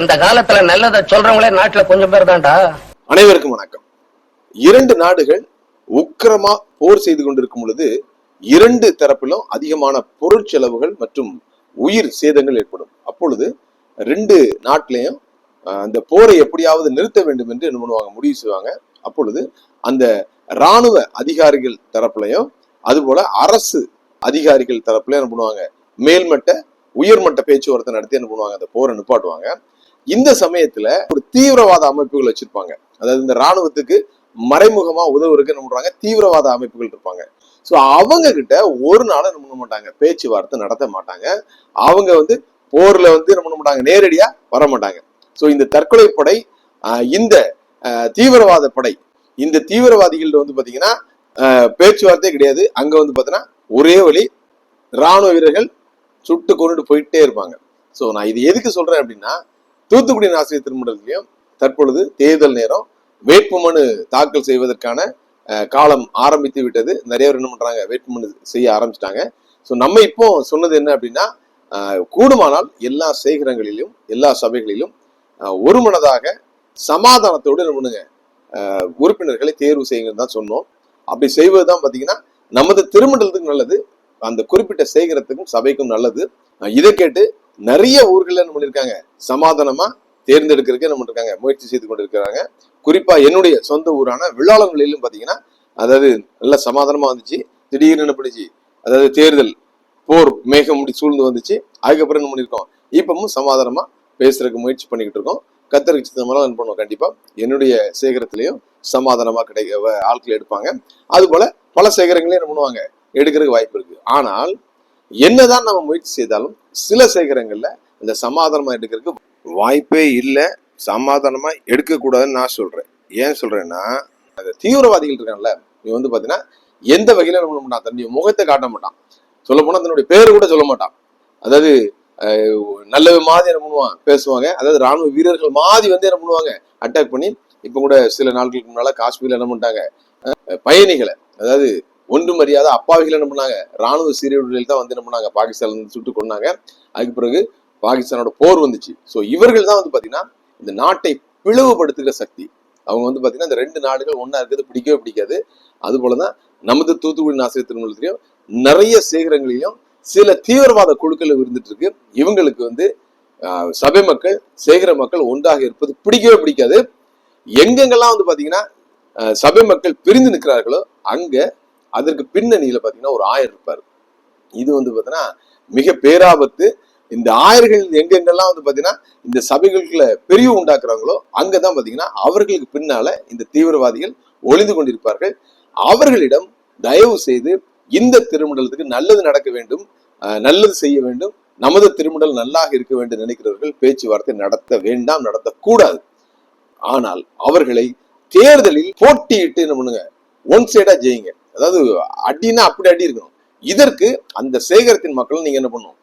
இந்த காலத்துல நல்லதை சொல்றவங்களே நாட்டுல கொஞ்சம் பேர் தான்டா. அனைவருக்கும் வணக்கம். இரண்டு நாடுகள் உக்கிரமா போர் செய்து கொண்டிருக்கும் பொழுது இரண்டு தரப்பிலும் அதிகமான பொருட்செலவுகள் மற்றும் உயிர் சேதங்கள் ஏற்படும். அப்பொழுது ரெண்டு நாட்டிலையும் அந்த போரை எப்படியாவது நிறுத்த வேண்டும் என்று என்ன பண்ணுவாங்க? முடிவு செய்வாங்க. அப்பொழுது அந்த ராணுவ அதிகாரிகள் தரப்புலையும் அதுபோல அரசு அதிகாரிகள் தரப்புல என்ன பண்ணுவாங்க? மேல்மட்ட உயர்மட்ட பேச்சுவார்த்தை நடத்தி என்ன பண்ணுவாங்க? அந்த போரை நிப்பாட்டுவாங்க. இந்த சமயத்துல ஒரு தீவிரவாத அமைப்புகள் வச்சிருப்பாங்க. அதாவது இந்த ராணுவத்துக்கு மறைமுகமா உதவுறதுக்கு என்ன பண்றாங்க? தீவிரவாத அமைப்புகள் இருப்பாங்க. ஸோ அவங்க கிட்ட ஒரு நாளும் என்ன பண்ண மாட்டாங்க? பேச்சுவார்த்தை நடத்த மாட்டாங்க. அவங்க வந்து போர்ல வந்து என்ன பண்ண மாட்டாங்க? நேரடியா வர மாட்டாங்க. ஸோ இந்த தற்கொலை படை இந்த ஆஹ், தீவிரவாத படை இந்த தீவிரவாதிகள் வந்து பாத்தீங்கன்னா ஆஹ், பேச்சுவார்த்தையே கிடையாது. அங்க வந்து பாத்தீங்கன்னா ஒரே வழி ராணுவ வீரர்கள் சுட்டு கொண்டுட்டு போயிட்டே இருப்பாங்க. ஸோ நான் இது எதுக்கு சொல்றேன் அப்படின்னா தூத்துக்குடி ஆசிரியர் திருமணத்திலையும் தற்பொழுது தேர்தல் நேரம். வேட்புமனு தாக்கல் செய்வதற்கான காலம் ஆரம்பித்து விட்டது. நிறைய பேர் என்ன பண்றாங்க வேட்புமனு செய்ய ஆரம்பிச்சிட்டாங்க. ஸோ நம்ம இப்போ சொன்னது என்ன அப்படின்னா கூடுமானால் எல்லா சேகரங்களிலும் எல்லா சபைகளிலும் ஒரு மனதாக சமாதானத்தோடு என்ன பண்ணுங்க உறுப்பினர்களை தேர்வு செய்யுங்கன்னு தான் சொன்னோம். அப்படி செய்வது தான் பார்த்தீங்கன்னா நமது திருமண்டலத்துக்கும் நல்லது அந்த குறிப்பிட்ட சேகரத்துக்கும் சபைக்கும் நல்லது. இதை கேட்டு நிறைய ஊர்கள் என்ன பண்ணிருக்காங்க? சமாதானமா தேர்ந்தெடுக்கிறதுக்கு என்ன பண்ணிருக்காங்க? முயற்சி செய்து கொண்டிருக்கிறாங்க. குறிப்பா என்னுடைய சொந்த ஊரான விழாலங்களிலும் பாத்தீங்கன்னா அதாவது நல்ல சமாதானமா வந்துச்சு. திடீர்னு என்ன அதாவது தேர்தல் போர் மேகம் முடி சூழ்ந்து வந்துச்சு. அதுக்கப்புறம் என்ன பண்ணிருக்கோம்? இப்பவும் சமாதானமா பேசுறதுக்கு முயற்சி பண்ணிக்கிட்டு இருக்கோம். கத்தருக்கு சித்தமெல்லாம் என்ன பண்ணுவோம்? கண்டிப்பா என்னுடைய சேகரத்திலையும் சமாதானமா கிடைக்க ஆட்கள் எடுப்பாங்க. அது போல பல சேகரங்களையும் என்ன பண்ணுவாங்க? எடுக்கிறதுக்கு வாய்ப்பு இருக்கு. ஆனால் என்னதான் நம்ம முயற்சி செய்தாலும் சில சேகரங்கள்ல இந்த சமாதானமா எடுக்கிறதுக்கு வாய்ப்பே இல்லை. சமாதானமா எடுக்கக்கூடாதுன்னு நான் சொல்றேன். ஏன் சொல்றேன்னா அந்த தீவிரவாதிகள் இருக்கான்ல நீ வந்து பாத்தீங்கன்னா எந்த வகையில என்ன பண்ண மாட்டான்? தன்னுடைய முகத்தை காட்ட மாட்டான். சொல்ல போனா தன்னுடைய பேர் கூட சொல்ல மாட்டான். அதாவது நல்ல மாதிரி என்ன பண்ணுவான்? பேசுவாங்க. அதாவது ராணுவ வீரர்கள் மாதிரி வந்து என்ன பண்ணுவாங்க? அட்டாக் பண்ணி இப்போ கூட சில நாட்களுக்கு முன்னால காஷ்மீர்ல என்ன பண்ணிட்டாங்க? அஹ், பயணிகளை அதாவது ஒன்றும் அறியாத அப்பாவிகள் என்ன பண்ணாங்க? ராணுவ சீரியல்களில் தான் வந்து என்ன பண்ணாங்க? பாகிஸ்தான்ல இருந்து சுட்டு கொண்டாங்க அதுக்கு பிறகு பாகிஸ்தானோட போர் வந்துச்சு. ஸோ இவர்கள் தான் வந்து பாத்தீங்கன்னா இந்த நாட்டை பிளவுபடுத்துகிற சக்தி. அவங்க வந்து பாத்தீங்கன்னா இந்த ரெண்டு நாடுகள் ஒன்றா இருக்கிறது பிடிக்கவே பிடிக்காது. அது போலதான் நமது தூத்துக்குடி நாசிரியர் திருமணத்திலையும் நிறைய சேகரங்களிலும் சில தீவிரவாத குழுக்கள் இருந்துட்டு இருக்கு. இவங்களுக்கு வந்து ஆஹ், சபை மக்கள் சேகர மக்கள் ஒன்றாக இருப்பது பிடிக்கவே பிடிக்காது. எங்கெங்கெல்லாம் வந்து பாத்தீங்கன்னா சபை மக்கள் பிரிந்து நிற்கிறார்களோ அங்க அதற்கு பின்னணியில பாத்தீங்கன்னா ஒரு ஆயர் இருப்பார். இது வந்து பாத்தீங்கன்னா மிக பேராபத்து இந்த ஆயர்கள் எங்கெங்கெல்லாம் வந்து பாத்தீங்கன்னா இந்த சபைகளுக்குள்ள பெரிய உண்டாக்குறாங்களோ அங்கதான் பாத்தீங்கன்னா அவர்களுக்கு பின்னால இந்த தீவிரவாதிகள் ஒளிந்து கொண்டிருப்பார்கள். அவர்களிடம் தயவு செய்து இந்த திருமண்டலத்துக்கு நல்லது நடக்க வேண்டும் நல்லது செய்ய வேண்டும் நமது திருமண்டல் நல்லாக இருக்க வேண்டும் நினைக்கிறவர்கள் பேச்சுவார்த்தை நடத்த வேண்டாம் நடத்தக்கூடாது. ஆனால் அவர்களை தேர்தலில் போட்டியிட்டு என்ன பண்ணுங்க? ஒன் சைடா ஜெயிங்க. அதாவது அடினா அப்படி அடி இருக்கணும். இதற்கு அந்த சேகரத்தின் மக்கள் நீங்க என்ன பண்ணணும்?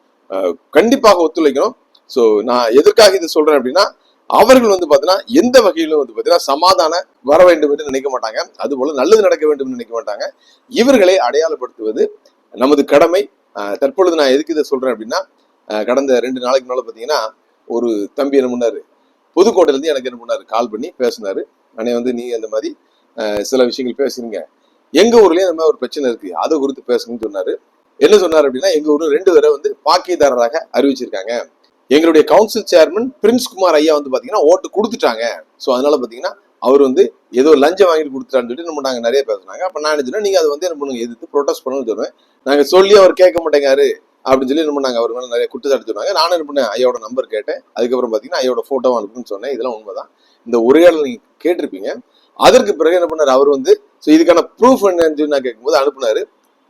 கண்டிப்பாக ஒத்துழைக்கணும். ஸோ நான் எதற்காக இது சொல்றேன் அப்படின்னா அவர்கள் வந்து பாத்தீங்கன்னா எந்த வகையிலும் வந்து பாத்தீங்கன்னா சமாதான வர வேண்டும் என்று நினைக்க மாட்டாங்க. அதுபோல நல்லது நடக்க வேண்டும் என்று நினைக்க மாட்டாங்க. இவர்களை அடையாளப்படுத்துவது நமது கடமை. தற்பொழுது நான் எதுக்கு இதை சொல்றேன் அப்படின்னா கடந்த ரெண்டு நாளைக்கு முன்னால பாத்தீங்கன்னா ஒரு தம்பி என்ன பண்ணாரு? புதுக்கோட்டையில இருந்து எனக்கு என்ன பண்ணாரு? கால் பண்ணி பேசினாரு. அண்ணே வந்து நீ அந்த மாதிரி சில விஷயங்கள் பேசுறீங்க. எங்க ஊர்லயும் இந்த மாதிரி ஒரு பிரச்சனை இருக்கு. அதை குறித்து பேசணும்னு சொன்னாரு. என்ன சொன்னார் அப்படின்னா எங்க ஊர்ல ரெண்டு பேரை வந்து பாக்கியதாரராக அறிவிச்சிருக்காங்க. எங்களுடைய கவுன்சில் சேர்மன் பிரின்ஸ் குமார் ஐயா வந்து பாத்தீங்கன்னா ஓட்டு கொடுத்துட்டாங்க. ஸோ அதனால பாத்தீங்கன்னா அவர் வந்து ஏதோ லஞ்சம் வாங்கிட்டு கொடுத்துட்டான்னு சொல்லிட்டு நம்ம நாங்கள் நிறைய பேசுனாங்க அப்ப நான் என்ன நீங்கள் நீங்க அதை வந்து என்ன பண்ணுங்க எதிர்த்து ப்ரொடெஸ்ட் பண்ணணும்னு சொல்லுவேன். நாங்க சொல்லி அவர் கேட்க மாட்டேங்காரு. அப்படின்னு சொல்லி என்ன நாங்கள் அவர் மேலே நிறைய குற்றச்சாட்டு சொன்னாங்க. நானும் என்ன பண்ணேன் ஐயோட நம்பர் கேட்டேன். அதுக்கப்புறம் பார்த்தீங்கன்னா ஐயோட போட்டோ அனுப்புன்னு சொன்னேன். இதெல்லாம் உண்மைதான். இந்த உரையாடல் நீங்கள் கேட்டிருப்பீங்க. அதற்கு பிறகு என்ன பண்ணார் அவர் வந்து ஸோ இதுக்கான ப்ரூஃப் என்னன்னு சொல்லி நான் கேட்கும்போது அனுப்புனாரு.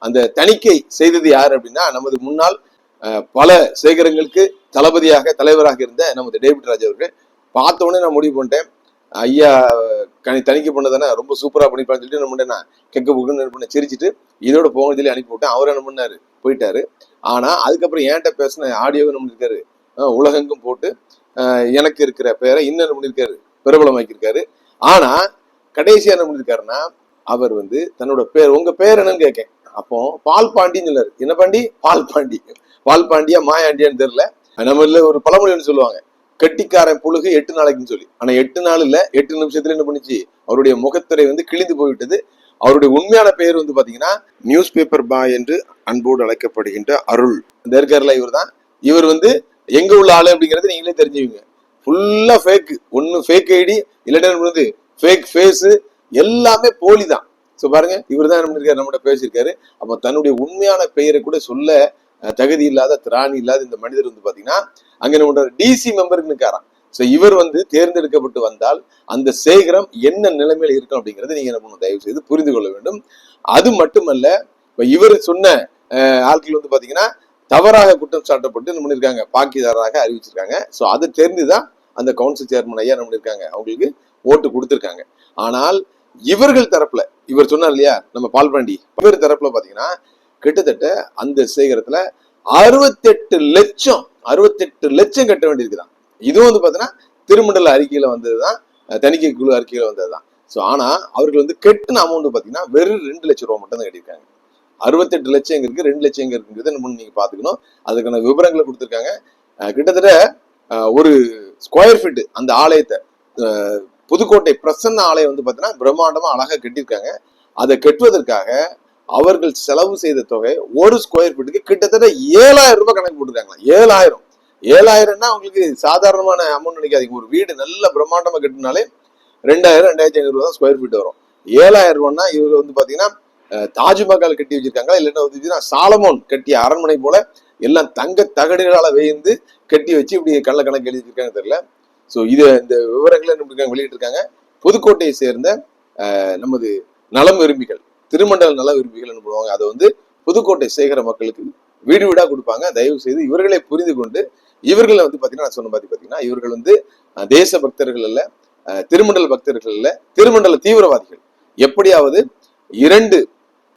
அந்த தணிக்கை செய்தது யார் அப்படின்னா நமது முன்னாள் பல சேகரங்களுக்கு தளபதியாக தலைவராக இருந்த நமது டேவிட் ராஜ் அவர்கள். பார்த்தோன்னே நான் முடிவு பண்ணிட்டேன். ஐயா கணி தணிக்கை பண்ணதானே ரொம்ப சூப்பராக பண்ணிப்பான்னு சொல்லிட்டு என்ன பண்ணேன் நான் கெக்க புக்குன்னு என்ன பண்ணேன் சிரிச்சிட்டு இதோட போங்க சொல்லி அனுப்பி விட்டேன். அவர் என்ன பண்ணாரு போயிட்டாரு. ஆனால் அதுக்கப்புறம் ஏன்ட்ட பேசின ஆடியோ என்ன பண்ணிருக்காரு உலகெங்கும் போட்டு எனக்கு இருக்கிற பேரை இன்னும் என்ன பிரபலமாக்கியிருக்காரு. ஆனால் கடைசியாக என்ன பண்ணியிருக்காருன்னா அவர் வந்து தன்னோட பேர் உங்க பேர் என்னன்னு கேட்கேன். அப்போ பால் பாண்டின்னு சொல்லாரு என்ன பாண்டி? பால் பாண்டி. பால் பாண்டியா மாயாண்டியான்னு தெரியல. நம்ம இல்ல ஒரு பழமொழின்னு சொல்லுவாங்க. கெட்டிக்காரன் புழுகு எட்டு நாளைக்குன்னு சொல்லி. ஆனா எட்டு நாள் இல்ல எட்டு நிமிஷத்துல என்ன பண்ணுச்சு? அவருடைய முகத்துறை வந்து கிழிந்து போய்விட்டது. அவருடைய உண்மையான பெயர் வந்து பாத்தீங்கன்னா நியூஸ் பேப்பர் பாய் என்று அன்போடு அழைக்கப்படுகின்ற அருள். இந்த இவர் தான் இவர் வந்து எங்க உள்ள ஆளு அப்படிங்கறது நீங்களே தெரிஞ்சுவீங்க ஃபுல்லா ஃபேக் ஒன்னு ஃபேக் ஐடி இல்லைன்னா வந்து ஃபேக் ஃபேஸ் எல்லாமே போலி தான் ஸோ பாருங்க இவர் தான் என்ன இருக்காரு நம்மகிட்ட பேசியிருக்காரு. அப்போ தன்னுடைய உண்மையான பெயரை கூட சொல்ல தகுதி இல்லாத திராணி இல்லாத இந்த மனிதர் வந்து பார்த்தீங்கன்னா அங்கே என்ன பண்றாரு டிசி மெம்பருக்கு ஸோ இவர் வந்து தேர்ந்தெடுக்கப்பட்டு வந்தால் அந்த சேகரம் என்ன நிலைமையில இருக்கும் அப்படிங்கிறத நீங்க என்ன பண்ணணும் தயவு செய்து புரிந்து கொள்ள வேண்டும். அது மட்டுமல்ல இப்போ இவர் சொன்ன ஆட்கள் வந்து பார்த்தீங்கன்னா தவறாக குற்றம் சாட்டப்பட்டு என்ன பண்ணிருக்காங்க பாக்கிதாரராக அறிவிச்சிருக்காங்க. ஸோ அதை தெரிந்து தான் அந்த கவுன்சில் சேர்மன் ஐயா என்ன பண்ணியிருக்காங்க அவங்களுக்கு ஓட்டு கொடுத்துருக்காங்க. ஆனால் இவர்கள் தரப்புல இவர் சொன்னார் இல்லையா நம்ம பால்பாண்டி இவர் தரப்புல பாத்தீங்கன்னா கிட்டத்தட்ட அந்த சேகரத்துல அறுபத்தெட்டு லட்சம் அறுபத்தெட்டு லட்சம் கட்ட வேண்டியிருக்குதான். இதுவும் வந்து பாத்தீங்கன்னா திருமண்டல அறிக்கையில வந்ததுதான் தணிக்கை குழு அறிக்கையில வந்ததுதான். ஸோ ஆனா அவர்கள் வந்து கெட்டின அமௌண்ட் பாத்தீங்கன்னா வெறும் ரெண்டு லட்சம் ரூபா மட்டும் தான் கட்டியிருக்காங்க. அறுபத்தெட்டு லட்சம் எங்க இருக்கு ரெண்டு லட்சம் எங்க இருக்குங்கிறத நம்ம நீங்க பாத்துக்கணும். அதுக்கான விவரங்களை கொடுத்துருக்காங்க. கிட்டத்தட்ட ஒரு ஸ்கொயர் ஃபீட் அந்த ஆலயத்தை புதுக்கோட்டை பிரசன்ன ஆலயம் வந்து பார்த்தீங்கன்னா பிரம்மாண்டமாக அழகாக கட்டியிருக்காங்க. அதை கட்டுவதற்காக அவர்கள் செலவு செய்த தொகை ஒரு ஸ்கொயர் ஃபீட்டுக்கு கிட்டத்தட்ட ஏழாயிரம் ரூபாய் கணக்கு போட்டுருக்காங்க ஏழாயிரம். ஏழாயிரம்னா அவங்களுக்கு சாதாரணமான அமௌண்ட் நினைக்காதீங்க. ஒரு வீடு நல்ல பிரம்மாண்டமாக கட்டினாலே ரெண்டாயிரம் ரெண்டாயிரத்தி ஐநூறு ரூபா ஸ்கொயர் ஃபீட் வரும். ஏழாயிரம் ரூபான்னா இவர் வந்து பார்த்தீங்கன்னா தாஜ்மஹால் கட்டி வச்சிருக்காங்க இல்லைன்னா வந்து சாலமோன் கட்டிய அரண்மனை போல எல்லாம் தங்க தகடுகளால் வேய்ந்து கட்டி வச்சு இப்படி கள்ள கணக்கு எழுதி வச்சிருக்காங்க தெரியல. ஸோ இது இந்த விவரங்களை என்ன வெளியிட்டிருக்காங்க. புதுக்கோட்டையை சேர்ந்த நமது நலம் விரும்பிகள் திருமண்டல நல விரும்பிகள் என்ன பண்ணுவாங்க? அதை வந்து புதுக்கோட்டை சேகர மக்களுக்கு வீடு வீடா கொடுப்பாங்க. தயவு செய்து இவர்களை புரிந்து கொண்டு இவர்களை வந்து பாத்தீங்கன்னா நான் சொன்ன மாதிரி பார்த்தீங்கன்னா இவர்கள் வந்து தேச பக்தர்கள் அல்ல திருமண்டல பக்தர்கள் அல்ல திருமண்டல தீவிரவாதிகள். எப்படியாவது இரண்டு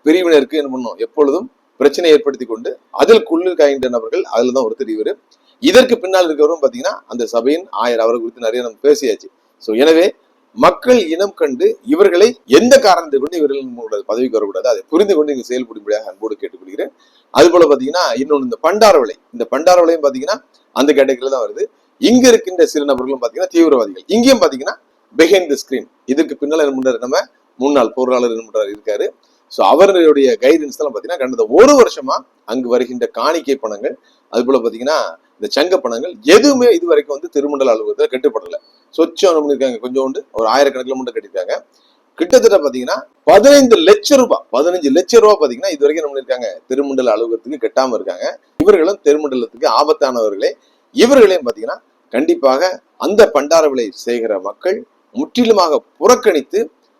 பிரிவினருக்கு என்ன பண்ணும்? எப்பொழுதும் பிரச்சனை ஏற்படுத்தி கொண்டு அதில் குள்ளு காய்கின்ற நபர்கள் அதில் தான் ஒருத்தர் இவர். இதற்கு பின்னால் இருக்கிறவரும் பாத்தீங்கன்னா அந்த சபையின் ஆயர் அவரை குறித்து நிறைய நம்ம பேசியாச்சு. ஸோ எனவே மக்கள் இனம் கண்டு இவர்களை எந்த காரணத்தை கொண்டு இவர்கள் பதவிக்கு வரக்கூடாது அதை புரிந்து கொண்டு இங்கே செயல்படும்படியாக அன்போடு கேட்டுக்கொள்கிறேன். அது போல பாத்தீங்கன்னா இன்னொன்று இந்த பண்டார விலை. இந்த பண்டார விலையும் பாத்தீங்கன்னா அந்த கேட்டகரியில் தான் வருது. இங்க இருக்கின்ற சிறு நபர்களும் பார்த்தீங்கன்னா தீவிரவாதிகள். இங்கேயும் பார்த்தீங்கன்னா பிஹைண்ட் தி ஸ்கிரீன் இதுக்கு பின்னால் என்ன பண்றாரு? நம்ம முன்னாள் பொருளாளர் என்ன பண்றாரு? இருக்காரு. ஸோ அவருடைய கைடன்ஸ் எல்லாம் பாத்தீங்கன்னா கடந்த ஒரு வருஷமா அங்கு வருகின்ற காணிக்கை பணங்கள். அது போல பார்த்தீங்கன்னா இந்த சங்க பணங்கள் எதுவுமே இது வரைக்கும் வந்து திருமண்டல அலுவலகத்தில் கட்டுப்படலை. சொச்சம் பண்ணியிருக்காங்க பண்ணிருக்காங்க. கொஞ்சோண்டு ஒரு ஆயிரக்கணக்கில் மட்டும் கட்டிருக்காங்க கிட்டத்தட்ட பார்த்தீங்கன்னா பதினைந்து லட்சம் ரூபாய் பதினஞ்சு லட்சம் ரூபாய் பார்த்தீங்கன்னா இது வரைக்கும் என்ன இருக்காங்க திருமண்டல அலுவலகத்துக்கு கட்டாமல் இருக்காங்க. இவர்களும் திருமண்டலத்துக்கு ஆபத்தானவர்களே. இவர்களையும் பார்த்தீங்கன்னா கண்டிப்பாக அந்த பண்டார விலை செய்கிற மக்கள் முற்றிலுமாக புறக்கணித்து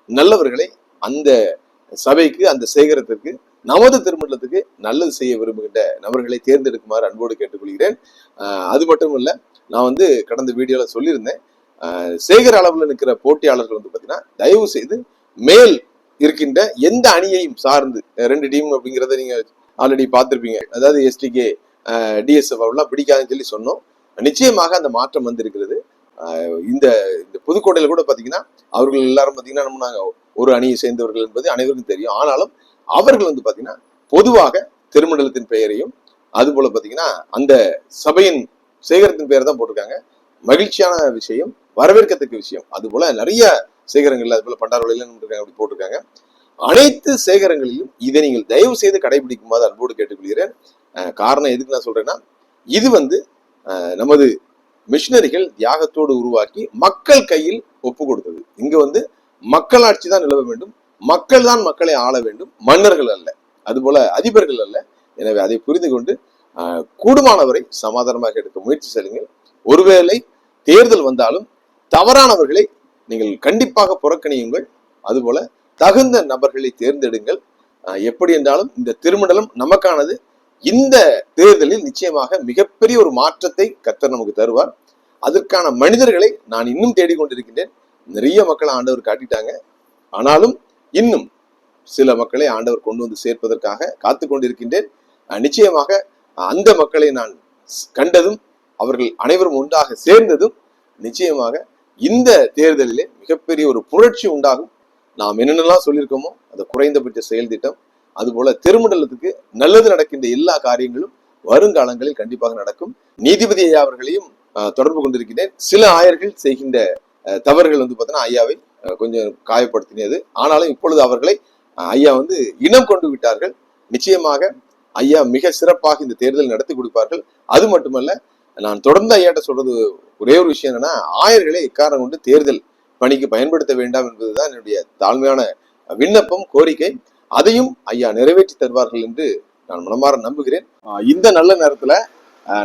நல்லவர்களை அந்த சபைக்கு அந்த சேகரத்திற்கு நமது திருமணத்துக்கு நல்லது செய்ய விரும்புகின்ற நபர்களை தேர்ந்தெடுக்குமாறு அன்போடு கேட்டுக்கொள்கிறேன். அது மட்டும் இல்ல நான் வந்து கடந்த வீடியோல சொல்லியிருந்தேன் ஆஹ் சேகர அளவில் நிற்கிற போட்டியாளர்கள் வந்து பாத்தீங்கன்னா தயவு செய்து மேல் இருக்கின்ற எந்த அணியையும் சார்ந்து ரெண்டு டீம் அப்படிங்கிறத நீங்க ஆல்ரெடி பார்த்துருப்பீங்க. அதாவது எஸ்டிகே டிஎஸ்எஃப் எல்லாம் பிடிக்காதுன்னு சொல்லி சொன்னோம். நிச்சயமாக அந்த மாற்றம் வந்திருக்கிறது. ஆஹ் இந்த இந்த புதுக்கோட்டையில கூட பாத்தீங்கன்னா அவர்கள் எல்லாரும் பாத்தீங்கன்னா நம்ம நாங்க ஒரு அணியை சேர்ந்தவர்கள் என்பது அனைவருக்கும் தெரியும். ஆனாலும் அவர்கள் வந்து பாத்தீங்கன்னா பொதுவாக திருமண்டலத்தின் பெயரையும் அது போல பாத்தீங்கன்னா அந்த சபையின் சேகரத்தின் பெயரை தான் போட்டிருக்காங்க. மகிழ்ச்சியான விஷயம் வரவேற்கத்தக்க விஷயம். அது போல நிறைய சேகரங்கள் அது போல பண்டாரவழியில அப்படி போட்டிருக்காங்க. அனைத்து சேகரங்களிலும் இதை நீங்கள் தயவு செய்து கடைபிடிக்குமாறு அன்போடு கேட்டுக்கொள்கிறேன். காரணம் எதுக்கு நான் சொல்றேன்னா இது வந்து நமது மிஷினரிகள் தியாகத்தோடு உருவாக்கி மக்கள் கையில் ஒப்பு கொடுத்தது. இங்க வந்து மக்களாட்சி தான் நிலவ வேண்டும். மக்கள் தான் மக்களை ஆள வேண்டும். மன்னர்கள் அல்ல. அதுபோல அதிபர்கள் அல்ல. எனவே அதை புரிந்து கொண்டு கூடுமானவரை சமாதானமாக எடுக்க முயற்சி செய்யுங்கள். ஒருவேளை தேர்தல் வந்தாலும் தவறானவர்களை நீங்கள் கண்டிப்பாக புறக்கணியுங்கள். அதுபோல தகுந்த நபர்களை தேர்ந்தெடுங்கள். எப்படி என்றாலும் இந்த திருமண்டலம் நமக்கானது. இந்த தேர்தலில் நிச்சயமாக மிகப்பெரிய ஒரு மாற்றத்தை கத்தர் நமக்கு தருவார். அதற்கான மனிதர்களை நான் இன்னும் தேடிக்கொண்டிருக்கின்றேன். நிறைய மக்கள் ஆண்டவர் காட்டிட்டாங்க. ஆனாலும் இன்னும் சில மக்களை ஆண்டவர் கொண்டு வந்து சேர்ப்பதற்காக காத்து கொண்டிருக்கின்றேன். நிச்சயமாக அந்த மக்களை நான் கண்டதும் அவர்கள் அனைவரும் ஒன்றாக சேர்ந்ததும் நிச்சயமாக இந்த தேர்தலிலே மிகப்பெரிய ஒரு புரட்சி உண்டாகும். நாம் என்னென்னலாம் சொல்லியிருக்கோமோ அந்த குறைந்தபட்ச செயல் திட்டம். அதுபோல திருமண்டலத்துக்கு நல்லது நடக்கின்ற எல்லா காரியங்களும் வருங்காலங்களில் கண்டிப்பாக நடக்கும். நீதிபதி ஐயா அவர்களையும் அஹ், தொடர்பு கொண்டிருக்கிறேன். சில ஆயர்கள் செய்கின்ற அஹ், தவறுகள் வந்து பார்த்தீங்கன்னா ஐயாவை கொஞ்சம் காயப்படுத்தினது. ஆனாலும் இப்பொழுது அவர்களை ஐயா வந்து இனம் கொண்டு விட்டார்கள். நிச்சயமாக ஐயா மிக சிறப்பாக இந்த தேர்தல் நடத்தி கொடுப்பார்கள். அது மட்டுமல்ல நான் தொடர்ந்து ஐயாட்ட சொல்றது ஒரே ஒரு விஷயம் என்னன்னா ஆயர்களை இக்காரணம் கொண்டு தேர்தல் பணிக்கு பயன்படுத்த வேண்டாம் என்பதுதான் என்னுடைய தாழ்மையான விண்ணப்பம் கோரிக்கை. அதையும் ஐயா நிறைவேற்றி தருவார்கள் என்று நான் மனமாற நம்புகிறேன். இந்த நல்ல நேரத்துல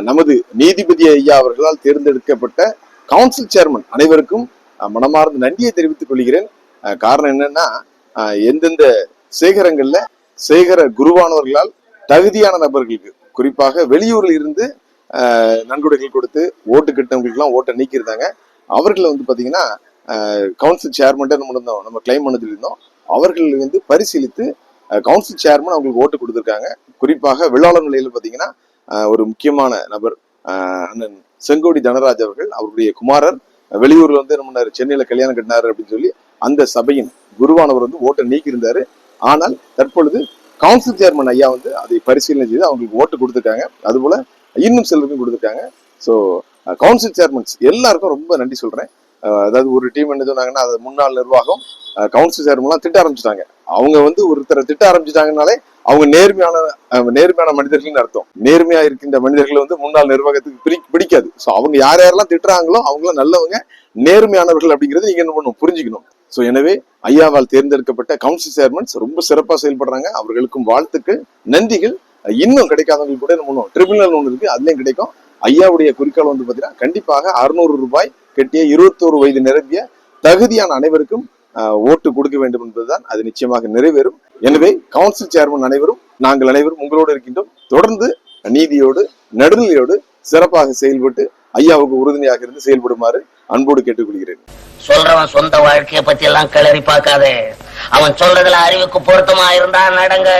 நமது நீதிபதி ஐயா அவர்களால் தேர்ந்தெடுக்கப்பட்ட கவுன்சில் சேர்மன் அனைவருக்கும் மனமார்ந்த நன்றியை தெரிவித்துக் கொள்கிறேன். காரணம் என்னன்னா எந்தெந்த சேகரங்கள்ல சேகர குருவானவர்களால் தகுதியான நபர்களுக்கு குறிப்பாக வெளியூர்ல இருந்து ஆஹ் நன்கொடைகள் கொடுத்து ஓட்டு கட்டினவங்களுக்குலாம் ஓட்டை நீக்கியிருந்தாங்க. அவர்களை வந்து பாத்தீங்கன்னா கவுன்சில் சேர்மன் நம்ம இருந்தோம். நம்ம கிளைம் பண்ணதில் இருந்தோம். அவர்கள் வந்து பரிசீலித்து கவுன்சில் சேர்மன் அவங்களுக்கு ஓட்டு கொடுத்துருக்காங்க. குறிப்பாக வெள்ளாளர் நிலையில பாத்தீங்கன்னா ஒரு முக்கியமான நபர் அண்ணன் செங்கோடி தனராஜ் அவர்கள் அவருடைய குமாரர் வெளியூர்ல வந்து என்ன பண்ணாரு? சென்னையில கல்யாணம் கட்டினாரு அப்படின்னு சொல்லி அந்த சபையின் குருவானவர் வந்து ஓட்டை நீக்கியிருந்தாரு. ஆனால் தற்பொழுது கவுன்சில் சேர்மன் ஐயா வந்து அதை பரிசீலனை செய்து அவங்களுக்கு ஓட்டு கொடுத்துருக்காங்க. அதுபோல இன்னும் சிலருக்கும் கொடுத்துருக்காங்க. ஸோ கவுன்சில் சேர்மன்ஸ் எல்லாருக்கும் ரொம்ப நன்றி சொல்றேன். அதாவது ஒரு டீம் என்ன சொன்னாங்கன்னா அது முன்னாள் நிர்வாகம் கவுன்சில் சேர்மெல்லாம் திட்ட ஆரம்பிச்சிட்டாங்க. அவங்க வந்து ஒருத்தரை திட்ட ஆரம்பிச்சிட்டாங்கனாலே அவங்க நேர்மையான நேர்மையான மனிதர்கள்னு அர்த்தம். நேர்மையா இருக்கின்ற மனிதர்கள் வந்து முன்னாள் நிர்வாகத்துக்கு பிடி பிடிக்காது. ஸோ அவங்க யார் யாரெல்லாம் திட்டுறாங்களோ அவங்களாம் நல்லவங்க நேர்மையானவர்கள் அப்படிங்கிறது நீங்க என்ன பண்ணணும்? புரிஞ்சுக்கணும். ஸோ எனவே ஐயாவால் தேர்ந்தெடுக்கப்பட்ட கவுன்சில் சேர்மன்ஸ் ரொம்ப சிறப்பாக செயல்படுறாங்க. அவர்களுக்கும் வாழ்த்துக்கள் நன்றிகள். இன்னும் கிடைக்காதவங்களுக்கு கூட என்ன பண்ணுவோம்? ட்ரிபியூனல் ஒன்று இருக்கு அதுலயும் கிடைக்கும். ஐயாவுடைய குறிக்கோள் வந்து பார்த்தீங்கன்னா கண்டிப்பாக அறுநூறு ரூபாய் கட்டிய இருபத்தோரு வயது நிரம்பிய தகுதியான அனைவருக்கும் ஓட்டு கொடுக்க வேண்டும் என்பதுதான் அது நிச்சயமாக நிறைவேறும். எனவே கவுன்சில் சேர்மன் அனைவரும் நாங்கள் அனைவரும் உங்களோடு இருக்கின்றோம். தொடர்ந்து நீதியோடு நடுநிலையோடு சிறப்பாக செயல்பட்டு ஐயாவுக்கு உறுதுணையாக இருந்து செயல்படுமாறு அன்போடு கேட்டுக்கொள்கிறேன். சொல்றவன் சொந்த வாழ்க்கையை பத்தி எல்லாம் கிளறி பார்க்காதே. அவன் சொல்றதுல அறிவுக்கு பொருத்தமா இருந்தா நடங்க.